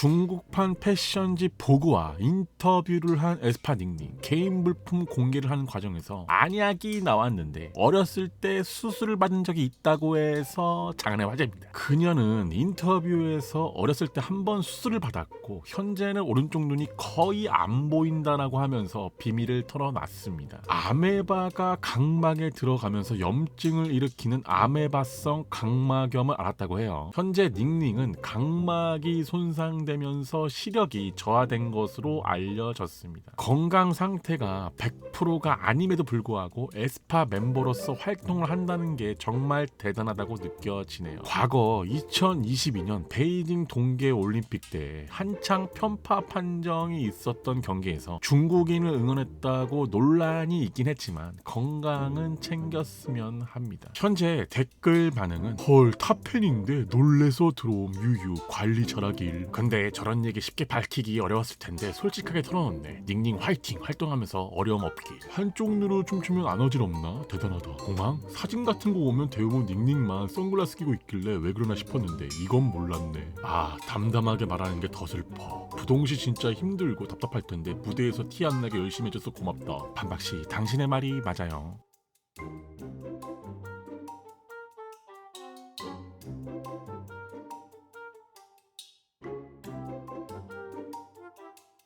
중국판 패션지 보고와 인터뷰를 한 에스파 닝닝 개인 물품 공개를 하는 과정에서 안약이 나왔는데 어렸을 때 수술을 받은 적이 있다고 해서 장안의 화제입니다. 그녀는 인터뷰에서 어렸을 때 한 번 수술을 받았고 현재는 오른쪽 눈이 거의 안 보인다라고 하면서 비밀을 털어놨습니다. 아메바가 각막에 들어가면서 염증을 일으키는 아메바성 각막염을 알았다고 해요. 현재 닝닝은 각막이 손상 되면서 시력이 저하된 것으로 알려졌습니다. 건강 상태가 100%가 아님에도 불구하고 에스파 멤버로서 활동을 한다는 게 정말 대단하다고 느껴지네요. 과거 2022년 베이징 동계 올림픽 때 한창 편파 판정이 있었던 경기에서 중국인을 응원했다고 논란이 있긴 했지만 건강은 챙겼으면 합니다. 현재 댓글 반응은 헐 탑팬인데 놀래서 들어옴 유유 관리 잘하길. 근데 저런 얘기 쉽게 밝히기 어려웠을 텐데 솔직하게 털어놓네. 닝닝 화이팅 활동하면서 어려움 없기. 한쪽 눈으로 춤추면 안 어지럽나? 대단하다. 공항 사진 같은 거 오면 대부분 닝닝만 선글라스 끼고 있길래 왜 그러나 싶었는데 이건 몰랐네. 아 담담하게 말하는 게 더 슬퍼. 부동시 진짜 힘들고 답답할 텐데 무대에서 티 안 나게 열심히 해줘서 고맙다. 반박 씨 당신의 말이 맞아요.